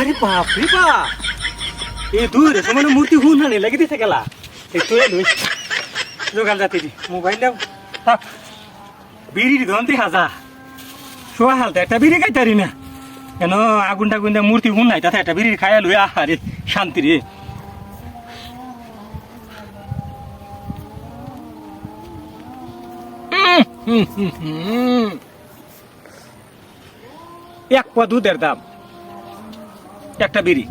আরে বাপ রে বাপ। এ দূর সমানে মূর্তি হুন হানে লাগি দিতে গেলা। একটু এ দুই যোগাল যাতে দি। মোবাইলটা থাক। বিড়ি ধন্তি হাজা। শোয়া হালতে একটা বিড়ি খাইতারি না। কেন আগুন টাগুন মূর্তি হুন নাই তাতে একটা বিড়ি খাইয়া লই আহা রে শান্তি রে। হুম, হুম, হুম। এক পা দুধের দাম। একটা বিড়ি।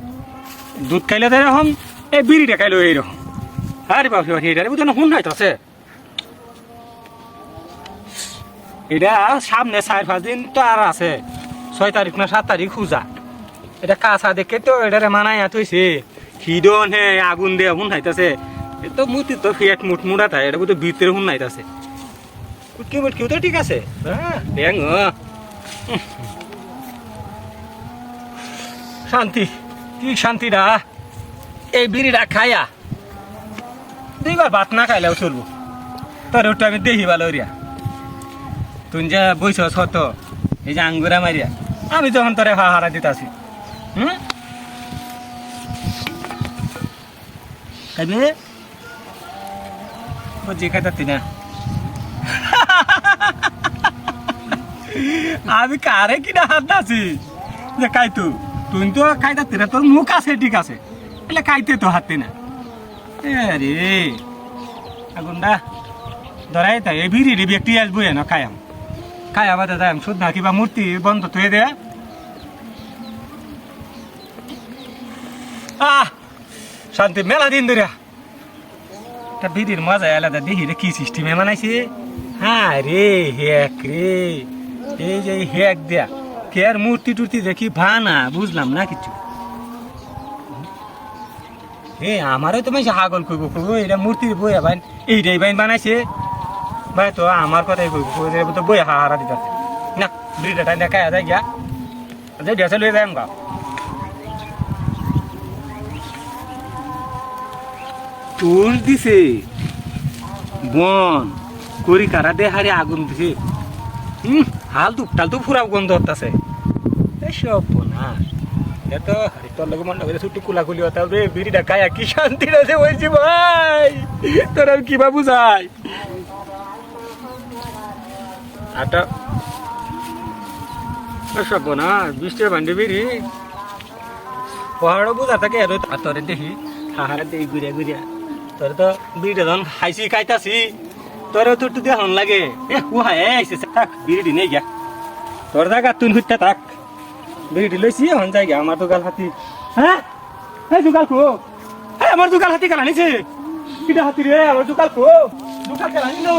দুধ খাইলে তো এরকম, এই বিড়িটা খাইলো এইরকম আরে বাপ রে এটা বুঝো না হুন নাই তো আছে। এটা সামনে চার পাঁচ দিন তো আর আছে। ছয় তারিখ না সাত তারিখ খুঁজা এটা কাঁচা দেখে তো এটারে মানাই থইছে। খিদন হে, আগুন দিয়ে হুন নাইতাছে এ তো মুতি তো ফিয়াট মুট মুড়া থাকে এটা বুঝতে ভিতরে হুন নাইতাছে কুটকি মুটকিও তো ঠিক আছে। হ্যাঁ শান্তি, কি শান্তিটা এই বিড়িটা খাইয়া দুইবার ভাত না খাইলেও চলবো। তোর ওটা আমি দেখি ভালো রিয়া তুই যে বইছ ছত এই যে আঙ্গুরা মারিয়া, আমি যখন তোরে হা হারা দিতাছি। হুম? খাইবে? বুঝি খাইতাতি না। আমি কারে কিনা হাত আছি যে খাইতু তুই তো খাইতাতি না তোর মুখ আছে, ঠিক আছে। এলে খাইতে তো হাতে না। আরে আগুনটা ধরাই তাই এই ভিড়ি ব্যক্তি আসব না, খায়াম। খায়া বাদে যাই শুধ না, কিবা মূর্তি বন্ধ থয়ে দে। আহ, শান্তি, মেলা দিন ধরে তা ভিড়ির মজা আলাদা, দেখি রে, কি সিস্টেমে বানাইছে। হ্যাঁ রে হেক রে। এই যে হেক দেয়া। আর মূর্তি টুর্তি দেখি ভানা, বুঝলাম না কিছু। এ, আমারও তো মাইছে হাগল কইব কইব, এটা মূর্তির বই বাইন, এইটাই বাইন বানাইছে। ভাই, তো আমার কথাই কইব তো বই হারা দিতাছে। না ব্রিডটা টাইম দেখা যায় গিয়া। যে ডিয়াছে লই যাইম গা তোর দিছে। বন, করি কারা দে হারে আগুন দিছে। হুম হাল দুপ টাল তো ফুরা গন্ধ হতাছে এসব না এত তোর লোক মনে করে ছুট্টু কুলাকুলি হতে হবে বিড়িটা খায়া কি শান্তি আছে বলছি ভাই তোর আমি কিবা বুঝাই আটা। সব না বৃষ্টির ভান্ডি বিড়ি পাহাড়ও বুঝা থাকে আর তোরে দেখি হাহারে দেখি ঘুরিয়া ঘুরিয়া তোর তো বিড়িটা যখন খাইছি খাইতাছি। তোরও তোর তো দেহন লাগে। এ ও এসে থাক বিড়ি নেই গিয়া তোর জায়গা তুই ঘুরতে থাক। বিড়ি লইছি হন যাই গিয়া আমার দোকান হাতি। হ্যাঁ? এই দুগাল কো? আমার দোকান হাতি কেন আনিছে কিটা হাতি রে, আমার দোকান কো? দোকান কেন আনিলো